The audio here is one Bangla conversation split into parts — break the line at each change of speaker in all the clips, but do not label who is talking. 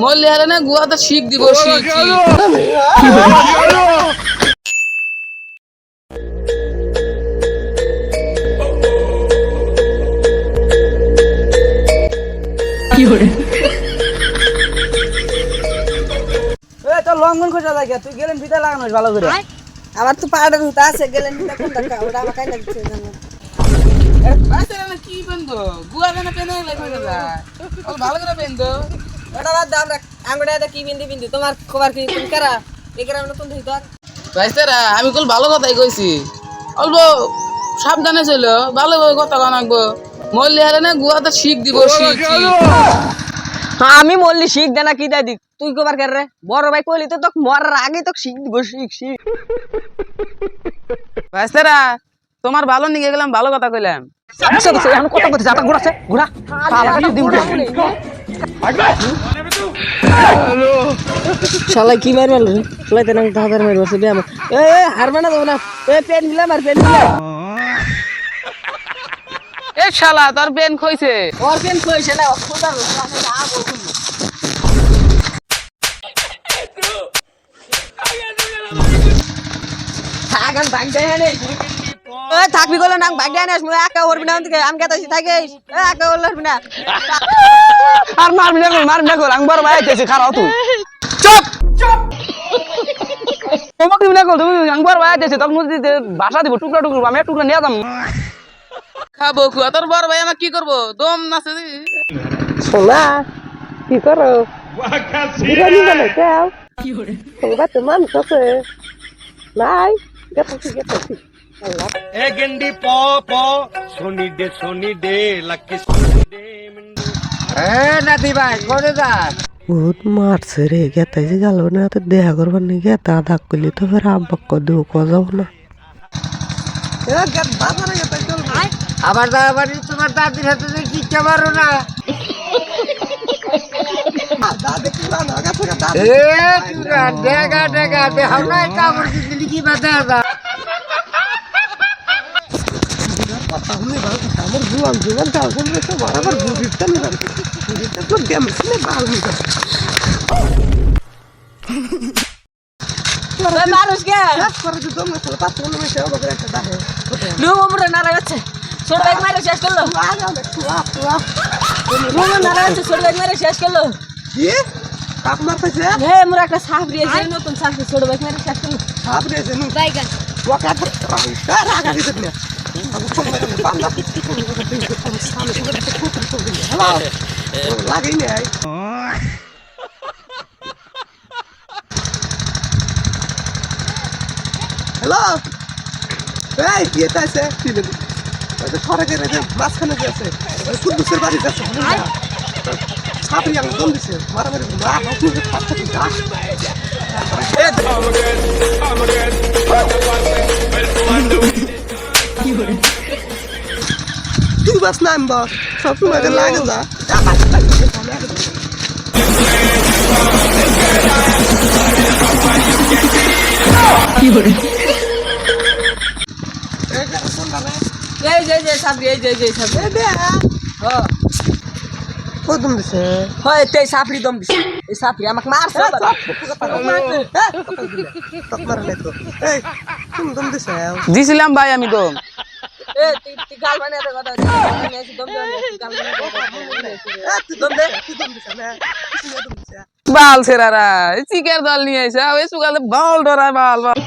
মরলে হারে না গুয়াতে শিখ দিব শিখ
লঙ্ঘন খোঁজা লাগে তুই গেলেন ভিতরে লাগানো ভালো করে।
আমার তো পাউডার হুতা আছে গেলেন ভিতরে কোনটা ওটা আমার
বাচ্চারা না কি পেন্দো গুয়া কেন পেনে না ভালো করে পেন্দো
ওটা বাদ দাও আমরা আঙ্গুটা কি বিন্দি বিন্দি তোমার খবর কি তুমি কারা এই নতুন ধুই তো
বাচ্চারা আমি কল ভালো কথাই কইছি। অল্প সাবধানে ছিল ভালো কথা কানাকবো মরলে হারে না গুয়াতে শিখ দিব শিখ শিখ।
আমি মল্লি শিখ দে না কি দাদি তুই কবার কে রে? বড় ভাই কইলি তো তোকে মরার আগে তো শিখ দিব শিখ শিখ।
বাচ্চারা তোমার ভালো নিয়ে গেলাম ভালো কথা কইলাম।
আচ্ছা তো এখন কত করতে যাতা ঘোরাছে ঘোরা। শালা কি দিম শালা কি মার মারল? শালা তেন হাজার মার মারছে বে আমার এ এ হারবে না না। এ পেন
এ শালা তোর পেন
ওর পেন কইছে না ভাগ দেয় নে। এ থাকবি গেল না ভাগ দেয় না মুই একা করবি না ওদিকে আমি কেতাছি থাকিস। এ একা করবি না।
আর মারবি না কর মারবি না কর আমি বড় ভাই আইতেছি খারাপ তুই। চুপ! তোমাকে না কর তুমি আমি বড় ভাই আইতেছি তখন মুদি ভাষা দিব টুকরা টুকরা আমি টুকরা নিয়ে যাম
খাব খুয়া তোর বড় ভাই আমার কি করব? দম নাচে দি।
সোনা কি করো? বিরিয়ানি বানাইতে আও। সংবাদ মানুষ আছে। নাই গেছি গেছি
এ গেন্ডি প প সোনি দে সোনি দে লাকি সোনি দে মিন্ডু।
বহুত মারছে রে গেতাই যে গেল না তো দেখা করবার নি গেতা দাগ করলি তো ফের আব্বাক কো দেও কো যাও না।
আবার দাদা বাড়ি তোমার দাদির হাতে দেখি কেবারো না। ডেগা ডেগা দেখাও না কাপড় দিলি কি বাধা দা
আমার জুয়ান তাও শুনবে তো বরাবর বুঝিস তো না বুঝিস তো গেম শুনে ভালো না
মানুষ কে?
করে তো দম না পাঁচ মিনিট মেশে হবে একটা দাহে
লুম উপরে নারা যাচ্ছে ছোট ব্যাগ মারে শেষ করল। লুম নারা যাচ্ছে ছোট ব্যাগ মারে শেষ করল।
কি? কাপ মারতেছে?
হে মোর একটা সাপ দিয়েছে নতুন সাপ ছোট ব্যাগ মারে শেষ করল।
সাপ দিয়েছে নু ওকে রাগা দিতে না। লাগেই নাই হ্যালো এই এটা আছে? যে মাঝখানে যে আছে কুদ্দুসের বাড়ি যাচ্ছে সাপড়ি আমি দম দিছে? মারামারি মা হাসি পাঁচটা কি গাছ তুই বাস না আমি বাস। সব সময় লাগে যা
এই যে এই যে সাপ এই যে যে হ্যাঁ
দিছে?
হয় তে সাপড়ি দম দিছে। এই সাপড়ি আমাকে মারছে
দিছে?
দিছিলাম ভাই আমি দম। বাল সেরারা চিকের দল নিয়ে আইসা ওই সুগালে বাল ডরায় বাল বাল।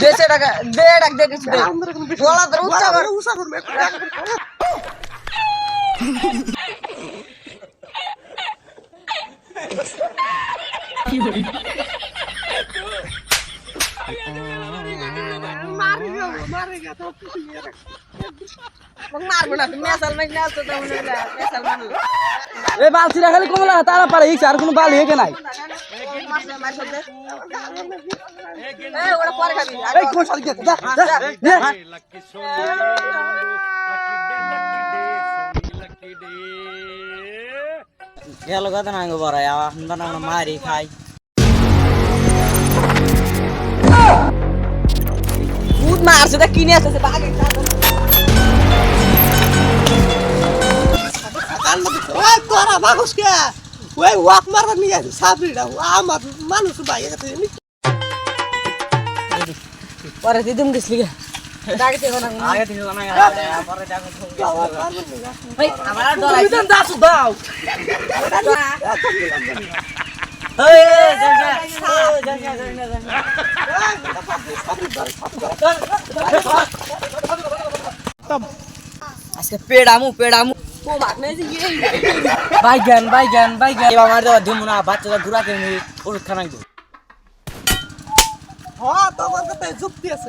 দেশে। টাকা দে টাকা দে কিছু দে। গলা ধরে উচ্চা কর।
বালছিরা খালি কমলা তারা পারে আর কোনো বাল হেকে নাই
কোন সাল
গেল কথা না বড় আমরা না মারি খাই। ভূত মারছে তা কিনে আসছে বাগে
তোরা বাগুস কে? ওই ওয়াক মারবার নিয়ে আছে সাবরিটা। আমার মানুষ বাইরে
পরে তুই দুম গেছলি গে। আজকে পেড়ামু পেড়ামু। বাইগান বাইগান বাইগান এবার দেওয়া দিমু না ঘুরা
হ্যাঁ তোমার কথা যুক্তি আছে।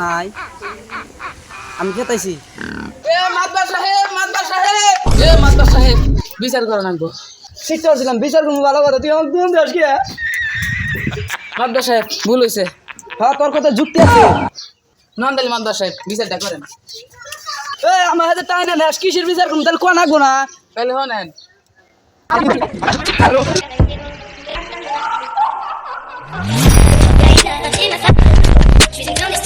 নাই। আমি খেতাইছি।
এ মাদবর সাহেব মাদবর সাহেব এ মাদবর সাহেব বিচার করে নাকবো
শিখতে পারছিলাম বিচার করব ভালো কথা। তুই আমার কোন দেশ গিয়া
মাদবর সাহেব ভুল হয়েছে
হ্যাঁ তোর কথা যুক্তি আছে।
নন্দালি মাদবর সাহেব বিচারটা করেন
এই আমার হাতে টাইম না কিসের বিচার করব? তাহলে কোন আগুন না?
তাহলে হনেন
আর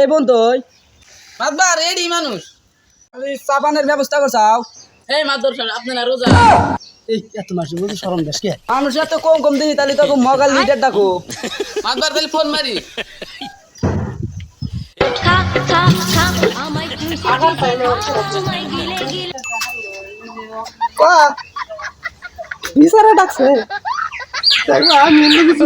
এই বন্ধুই
মাদবার রেডি মানুষ।
খালি চাপানের ব্যবস্থা করছাও
এই সাহেব আপনারা রোজা
এই এত মাসে বুঝি সরম দেশ কে? মানুষ এত কম কম দিই তাহলে তোকে মগাল লিডার ডাকো।
মাদবার তাহলে ফোন মারি।
বিচারে ডাকছে। আমি কিছু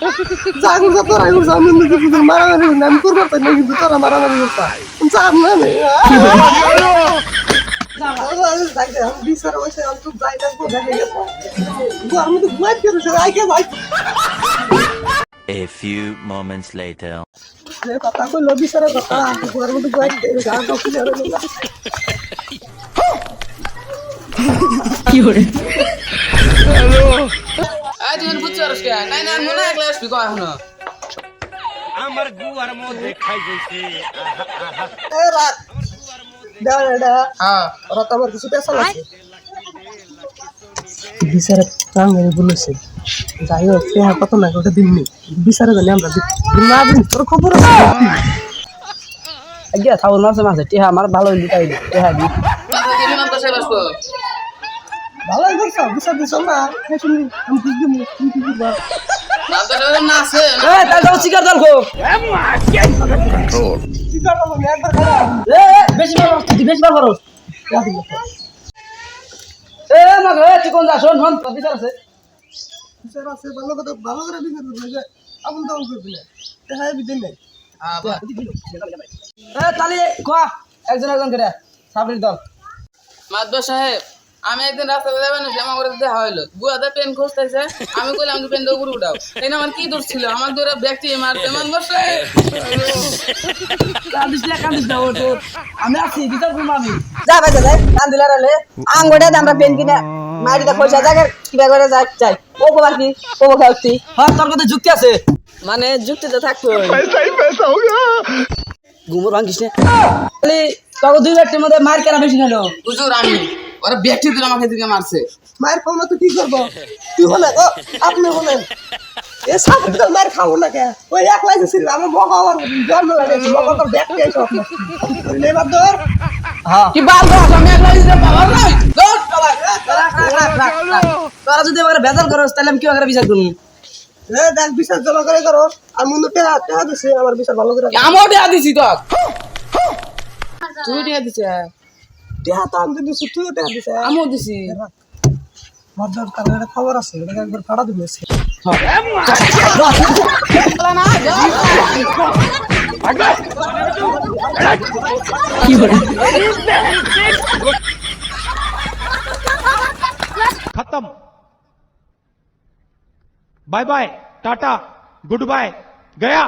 করি নাই। জাগু যা তোরা করছ আমি করি মারামারি। আমি করব তাই না কিন্তু তোরা মারামারি করছ চাপ না
A few moments later.
কথা কইলো বিচারে কথা গুয়ার মধ্যে গুয়াই করেছি আর কাউকে জানে না
আজ তুমি বুঝতে পারছ কে নাই না মনে একলা আসবি কয় এখনও
আমার গুয়ার মধ্যে খাই গেছে
এ রাত দাও এটা
হ্যাঁ
ওরা তো আমার কিছু পেশা আছে বিচারে কাম করে বলেছে যাই হোক পেহা কত না ওটা দিননি বিচারে জানি আমরা না দিন তোর খবর আছে
গিয়া থাউর মাসে মাসে টিহা আমার ভালো দিতাই টিহা দি
তাহলে মাদবর সাহেব আসব
ভালোই করছ বিচার দিছ না? হ্যাঁ শুনি আমি বুঝ দিমু তুমি কি করবা
মাদবর সাহেব না আছে
এ তাই যাও শিকার দল কো
কি করবা আমি একবার খারাপ
এ এ, বেশি বার তুই বেশি বার করো এ মাগো এ তুই কোন যা শোন শোন আছে।
বিচার আছে ভালো কথা ভালো করে বিচার করবে যে আপন তো করবে না বিদিন নাই।
বাহ।
এ তালি কোয়া একজন একজন করে সাবরির দল।
মাদবর সাহেব আমি একদিন রাস্তাতে যাবেন আমার করে দেখা হইল। বুয়াদা পেন খুঁজতেছে আমি কইলাম আমি পেনটা উপরে উঠাও। এই আমার কি দোষ ছিল? আমার দৌড়া ব্যক্তি মারতে মাদবর সাহেব
কান্দিস না কান্দিস না ও আমি আছি আমি
যা যা রে আঙ্গুড়ে আমরা পেন কিনে মারিতে পয়সা জায়গা কিবা করে যা চাই ও কবার কি ও খাওয়াচ্ছি।
হ্যাঁ তোর কথা যুক্তি আছে?
মানে যুক্তি তো থাকতো
ঘুমোর ভাঙিস না। তাহলে দুই ব্যক্তির মধ্যে মার কেনা বেশি খেলো
হুজুর আমি ওরা ব্যক্তি দিল আমাকে দিকে মারছে।
মায়ের খাও না তো কি করব? তুই বলে ও আপনি বলেন এ সাপোর্ট তো মায়ের খাব না কে? ওই এক লাইসে ছিল আমার মগা আমার জন্ম লাগে মগা তোর ব্যাগ কে সব। নেই বাদ
হ্যাঁ।
কি বাল গাছ আমি একলা দিতে পারলাম না দৌড় বাবা
তোরা যদি আমার বেজার করস তাহলে আমি কি করে বিচার করব?
এ দেখ বিচার জমা করে করো। আমি মনে টেহা টেহা দিছি আমার বিচার ভালো করে।
আমার দেয়া দিছি তো তুই দেয়া দিছে
টেহা তো আমি দিছি তুইও টেহা দিছে
আমিও দিছি
ভদ্র কারণ একটা খবর আছে এটাকে একবার কাটা দিবে
खत्म bye bye tata goodbye गया